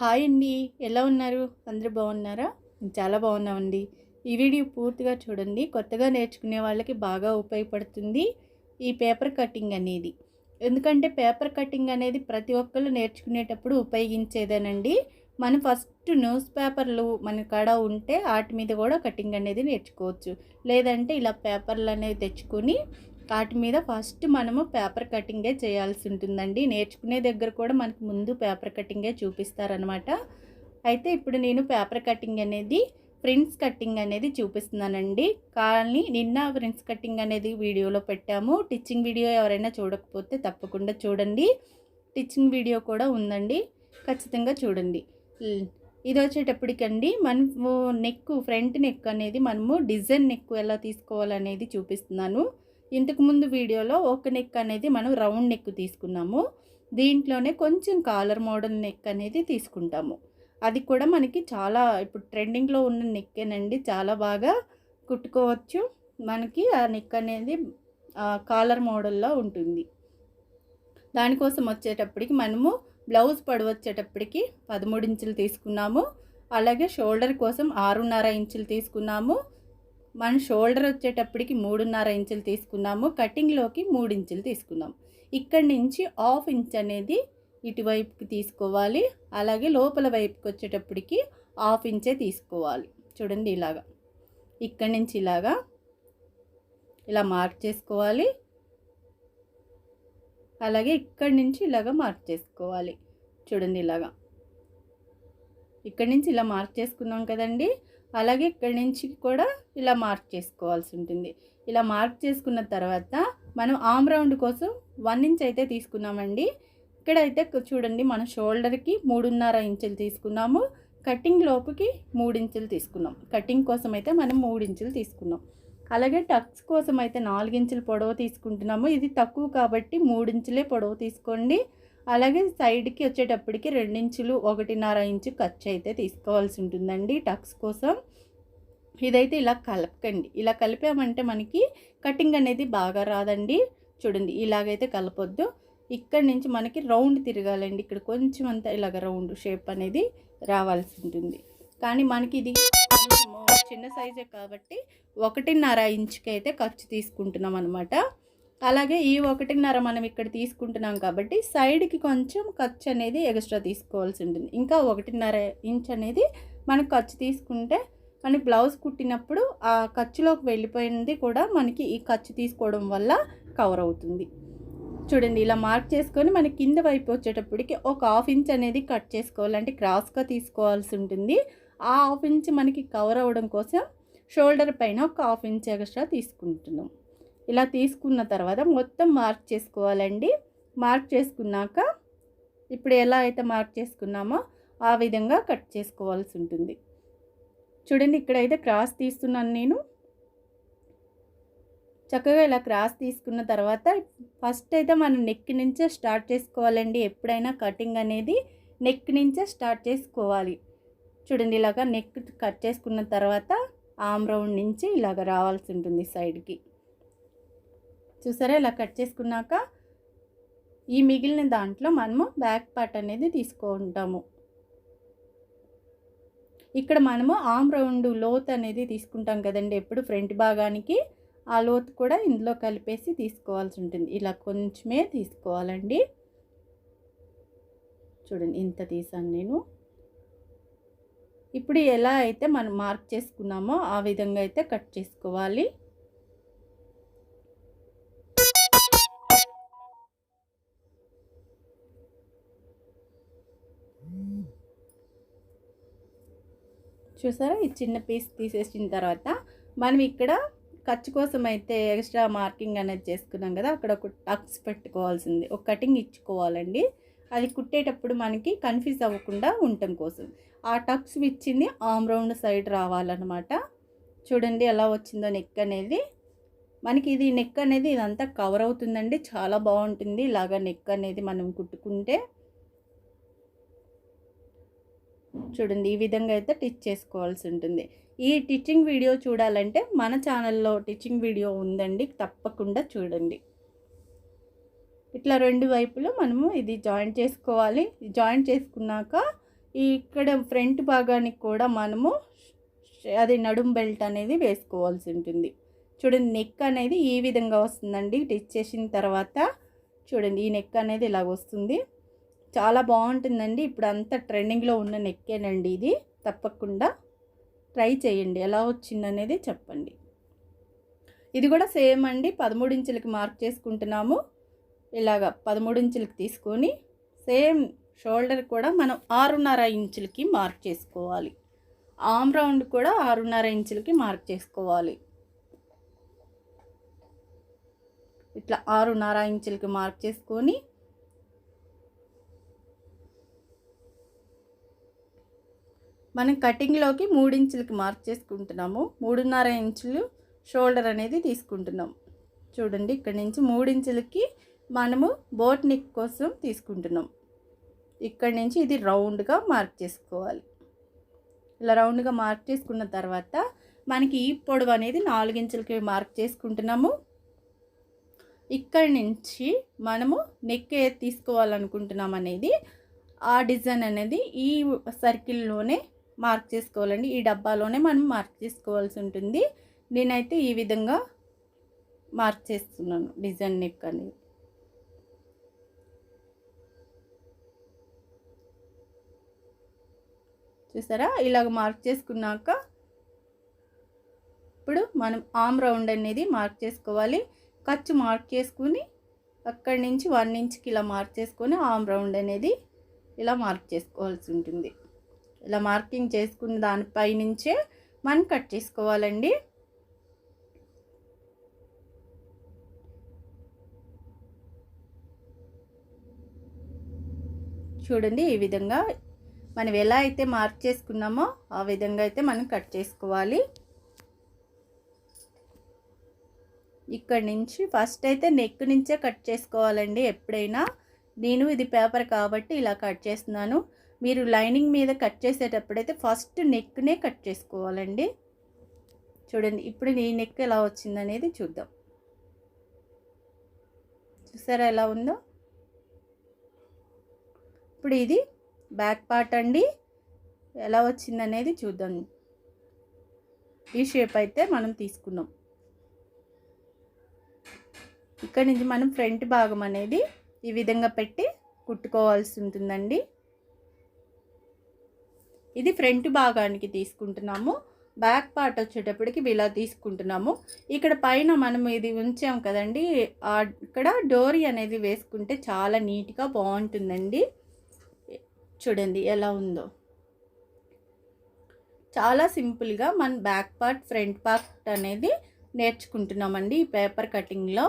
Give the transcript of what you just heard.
Hi అండి. ఎలా ఉన్నారు? అందరూ బాగున్నారా? చాలా బాగున్నామండి. ఈ వీడియో పూర్తిగా చూడండి. కొత్తగా నేర్చుకునే వాళ్ళకి బాగా ఉపయోగపడుతుంది ఈ పేపర్ కటింగ్ అనేది. ఎందుకంటే పేపర్ కటింగ్ అనేది ప్రతి ఒక్కరు నేర్చుకునేటప్పుడు ఉపయోగించేదేనండి. మనం ఫస్ట్ న్యూస్ పేపర్లు మన కాడ ఉంటే వాటి మీద కూడా కటింగ్ అనేది నేర్చుకోవచ్చు. లేదంటే ఇలా పేపర్లు అనేవి తెచ్చుకొని వాటి మీద ఫస్ట్ మనము పేపర్ కటింగే చేయాల్సి ఉంటుందండి. నేర్చుకునే దగ్గర కూడా మనకు ముందు పేపర్ కటింగే చూపిస్తారనమాట అయితే ఇప్పుడు నేను పేపర్ కటింగ్ అనేది ప్రింట్స్ కటింగ్ అనేది చూపిస్తున్నానండి. కానీ నిన్న ప్రింట్స్ కటింగ్ అనేది వీడియోలో పెట్టాము. టిచ్చింగ్ వీడియో ఎవరైనా చూడకపోతే తప్పకుండా చూడండి. టిచ్చింగ్ వీడియో కూడా ఉందండి. ఖచ్చితంగా చూడండి. ఇది వచ్చేటప్పటికండి మనము నెక్ ఫ్రంట్ నెక్ అనేది మనము డిజైన్ నెక్ ఎలా తీసుకోవాలనేది చూపిస్తున్నాను. ఇంతకుముందు వీడియోలో ఒక నెక్ అనేది మనం రౌండ్ నెక్ తీసుకున్నాము. దీంట్లోనే కొంచెం కాలర్ మోడల్ నెక్ అనేది తీసుకుంటాము. అది కూడా మనకి చాలా ఇప్పుడు ట్రెండింగ్లో ఉన్న నెక్కేనండి. చాలా బాగా కుట్టుకోవచ్చు. మనకి ఆ నెక్ అనేది కాలర్ మోడల్లో ఉంటుంది. దానికోసం వచ్చేటప్పటికి మనము బ్లౌజ్ పడవచ్చేటప్పటికి వచ్చేటప్పటికి పదమూడు ఇంచులు తీసుకున్నాము. అలాగే షోల్డర్ కోసం ఆరున్నర ఇంచులు తీసుకున్నాము. మనం షోల్డర్ వచ్చేటప్పటికి మూడున్నర ఇంచులు తీసుకున్నాము కటింగ్లోకి మూడు ఇంచులు తీసుకున్నాము ఇక్కడి నుంచి హాఫ్ ఇంచ్ అనేది ఇటువైపుకి తీసుకోవాలి అలాగే లోపల వైపుకి వచ్చేటప్పటికి హాఫ్ ఇంచే తీసుకోవాలి. చూడండి ఇలాగా. ఇక్కడి నుంచి ఇలాగా. ఇలా మార్క్ చేసుకోవాలి. అలాగే ఇక్కడి నుంచి ఇలాగా మార్క్ చేసుకోవాలి. చూడండి ఇలాగా. ఇక్కడి నుంచి ఇలా మార్క్ చేసుకున్నాం కదండి. అలాగే ఇక్కడి నుంచి కూడా ఇలా మార్క్ చేసుకోవాల్సి ఉంటుంది. ఇలా మార్క్ చేసుకున్న తర్వాత మనం ఆమ్ రౌండ్ కోసం వన్ ఇంచ్ అయితే తీసుకున్నామండి. ఇక్కడైతే చూడండి మన షోల్డర్కి మూడున్నర ఇంచులు తీసుకున్నాము. కటింగ్ లోపుకి మూడు ఇంచులు తీసుకున్నాం. కటింగ్ కోసం అయితే మనం మూడు ఇంచులు తీసుకున్నాం. అలాగే టక్స్ కోసం అయితే నాలుగించులు పొడవు తీసుకుంటున్నాము. ఇది తక్కువ కాబట్టి మూడు ఇంచులే పొడవు తీసుకోండి. అలాగే సైడ్కి వచ్చేటప్పటికి రెండించులు ఒకటిన్నర ఇంచు ఖర్చు అయితే తీసుకోవాల్సి ఉంటుందండి టక్స్ కోసం. ఇదైతే ఇలా కలపకండి. ఇలా కలిపామంటే మనకి కటింగ్ అనేది బాగా రాదండి. చూడండి ఇలాగైతే కలపొద్దు. ఇక్కడ నుంచి మనకి రౌండ్ తిరగాలండి. ఇక్కడ కొంచెం అంతా ఇలాగ రౌండ్ షేప్ అనేది రావాల్సి ఉంటుంది. కానీ మనకి ఇది చిన్న సైజే కాబట్టి ఒకటిన్నర ఇంచుకి అయితే ఖర్చు తీసుకుంటున్నాం అనమాట అలాగే ఈ ఒకటిన్నర మనం ఇక్కడ తీసుకుంటున్నాం కాబట్టి సైడ్కి కొంచెం ఖర్చు అనేది ఎక్స్ట్రా తీసుకోవాల్సి ఉంటుంది ఇంకా ఒకటిన్నర ఇంచ్ అనేది మనకు ఖర్చు తీసుకుంటే మనకి బ్లౌజ్ కుట్టినప్పుడు ఆ ఖర్చులోకి వెళ్ళిపోయింది కూడా మనకి ఈ ఖర్చు తీసుకోవడం వల్ల కవర్ అవుతుంది. చూడండి ఇలా మార్క్ చేసుకొని మన కింద వైపు వచ్చేటప్పటికి ఒక హాఫ్ ఇంచ్ అనేది కట్ చేసుకోవాలంటే క్రాస్గా తీసుకోవాల్సి ఉంటుంది. ఆ హాఫ్ ఇంచ్ మనకి కవర్ అవ్వడం కోసం షోల్డర్ పైన ఒక హాఫ్ ఇంచ్ ఎక్స్ట్రా తీసుకుంటున్నాం. ఇలా తీసుకున్న తర్వాత మొత్తం మార్క్ చేసుకోవాలండి. మార్క్ చేసుకున్నాక ఇప్పుడు ఎలా అయితే మార్క్ చేసుకున్నామో ఆ విధంగా కట్ చేసుకోవాల్సి ఉంటుంది. చూడండి ఇక్కడైతే క్రాస్ తీస్తున్నాను నేను. చక్కగా ఇలా క్రాస్ తీసుకున్న తర్వాత ఫస్ట్ అయితే మనం నెక్ నుంచే స్టార్ట్ చేసుకోవాలండి. ఎప్పుడైనా కటింగ్ అనేది నెక్ నుంచే స్టార్ట్ చేసుకోవాలి. చూడండి ఇలాగా నెక్ కట్ చేసుకున్న తర్వాత ఆమ్ రౌండ్ నుంచి ఇలాగ రావాల్సి ఉంటుంది సైడ్కి. చూసారా? ఇలా కట్ చేసుకున్నాక ఈ మిగిలిన దాంట్లో మనము బ్యాక్ పార్ట్ అనేది తీసుకుంటాము. ఇక్కడ మనము ఆమ్ రౌండ్ లోత్ అనేది తీసుకుంటాం కదండి. ఎప్పుడు ఫ్రంట్ భాగానికి ఆ లోతు కూడా ఇందులో కలిపేసి తీసుకోవాల్సి ఉంటుంది. ఇలా కొంచెమే తీసుకోవాలండి. చూడండి ఇంత తీసాను నేను. ఇప్పుడు ఎలా అయితే మనం మార్క్ చేసుకున్నామో ఆ విధంగా అయితే కట్ చేసుకోవాలి. చూసారా? ఈ చిన్న పీస్ తీసేసిన తర్వాత మనం ఇక్కడ ఖర్చు కోసం అయితే ఎక్స్ట్రా మార్కింగ్ అనేది చేసుకున్నాం కదా అక్కడ ఒక టక్స్ పెట్టుకోవాల్సింది ఒక కటింగ్ ఇచ్చుకోవాలండి. అది కుట్టేటప్పుడు మనకి కన్ఫ్యూజ్ అవ్వకుండా ఉండటం కోసం. ఆ టక్స్ ఇచ్చింది ఆమ్ రౌండ్ సైడ్ రావాలన్నమాట. చూడండి ఎలా వచ్చిందో నెక్ అనేది. మనకి ఇది నెక్ అనేది ఇదంతా కవర్ అవుతుందండి చాలా బాగుంటుంది. ఇలాగ నెక్ అనేది మనం కుట్టుకుంటే చూడండి ఈ విధంగా అయితే టిచ్ చేసుకోవాల్సి ఉంటుంది. ఈ టిచ్చింగ్ వీడియో చూడాలంటే మన ఛానల్లో టిచ్చింగ్ వీడియో ఉందండి తప్పకుండా చూడండి. ఇట్లా రెండు వైపులు మనము ఇది జాయింట్ చేసుకోవాలి. జాయింట్ చేసుకున్నాక ఇక్కడ ఫ్రంట్ భాగానికి కూడా మనము అది నడుం బెల్ట్ అనేది వేసుకోవాల్సి ఉంటుంది. చూడండి నెక్ అనేది ఈ విధంగా వస్తుందండి. టిచ్ చేసిన తర్వాత చూడండి ఈ నెక్ అనేది ఇలాగ వస్తుంది. చాలా బాగుంటుందండి. ఇప్పుడు అంతా ట్రెండింగ్లో ఉన్న నెక్కేనండి ఇది. తప్పకుండా ట్రై చేయండి. ఎలా వచ్చిందనేది చెప్పండి. ఇది కూడా సేమ్ అండి. పదమూడు ఇంచులకి మార్క్ చేసుకుంటున్నాము. ఇలాగ పదమూడు ఇంచులకి తీసుకొని సేమ్ షోల్డర్ కూడా మనం ఆరున్నర ఇంచులకి మార్క్ చేసుకోవాలి. ఆమ్ రౌండ్ కూడా ఆరున్నర ఇంచులకి మార్క్ చేసుకోవాలి. ఇట్లా ఆరున్నర ఇంచులకి మార్క్ చేసుకొని మనం కటింగ్లోకి మూడించులకి మార్క్ చేసుకుంటున్నాము. మూడున్నర ఇంచులు షోల్డర్ అనేది తీసుకుంటున్నాం. చూడండి ఇక్కడ నుంచి మూడు ఇంచులకి మనము బోట్ నెక్ కోసం తీసుకుంటున్నాం. ఇక్కడ నుంచి ఇది రౌండ్గా మార్క్ చేసుకోవాలి. ఇలా రౌండ్గా మార్క్ చేసుకున్న తర్వాత మనకి ఈ పొడవు అనేది నాలుగించులకి మార్క్ చేసుకుంటున్నాము. ఇక్కడి నుంచి మనము నెక్ తీసుకోవాలనుకుంటున్నాం అనేది ఆ డిజైన్ అనేది ఈ సర్కిల్లోనే మార్క్ చేసుకోవాలండి. ఈ డబ్బాలోనే మనం మార్క్ చేసుకోవాల్సి ఉంటుంది. నేనైతే ఈ విధంగా మార్క్ చేస్తున్నాను డిజైన్ నెక్ అనేది. చూసారా? ఇలాగ మార్క్ చేసుకున్నాక ఇప్పుడు మనం ఆమ్ రౌండ్ అనేది మార్క్ చేసుకోవాలి. ఖర్చు మార్క్ చేసుకుని అక్కడి నుంచి వన్ ఇంచ్కి ఇలా మార్క్ చేసుకొని ఆమ్ రౌండ్ అనేది ఇలా మార్క్ చేసుకోవాల్సి ఉంటుంది. ఇలా మార్కింగ్ చేసుకున్న దానిపై నుంచే మనం కట్ చేసుకోవాలండి. చూడండి ఈ విధంగా మనం ఎలా అయితే మార్క్ చేసుకున్నామో ఆ విధంగా అయితే మనం కట్ చేసుకోవాలి. ఇక్కడ నుంచి ఫస్ట్ అయితే నెక్ నుంచే కట్ చేసుకోవాలండి ఎప్పుడైనా. నేను ఇది పేపర్ కాబట్టి ఇలా కట్ చేస్తున్నాను. మీరు లైనింగ్ మీద కట్ చేసేటప్పుడైతే ఫస్ట్ నెక్నే కట్ చేసుకోవాలండి. చూడండి ఇప్పుడు ఈ నెక్ ఎలా వచ్చిందనేది చూద్దాం. చూసారా ఎలా ఉందో? ఇప్పుడు ఇది బ్యాక్ పార్ట్ అండి. ఎలా వచ్చిందనేది చూద్దాం. ఈ షేప్ అయితే మనం తీసుకున్నాం. ఇక్కడ నుంచి మనం ఫ్రంట్ భాగం అనేది ఈ విధంగా పెట్టి కుట్టుకోవాల్సి ఉంటుందండి. ఇది ఫ్రంట్ భాగానికి తీసుకుంటున్నాము. బ్యాక్ పార్ట్ వచ్చేటప్పటికి ఇలా తీసుకుంటున్నాము. ఇక్కడ పైన మనం ఇది ఉంచాం కదండి. ఇక్కడ డోరీ అనేది వేసుకుంటే చాలా నీట్గా బాగుంటుందండి. చూడండి ఎలా ఉందో. చాలా సింపుల్గా మన బ్యాక్ పార్ట్ ఫ్రంట్ పార్ట్ అనేది నేర్చుకుంటున్నామండి ఈ పేపర్ కటింగ్లో.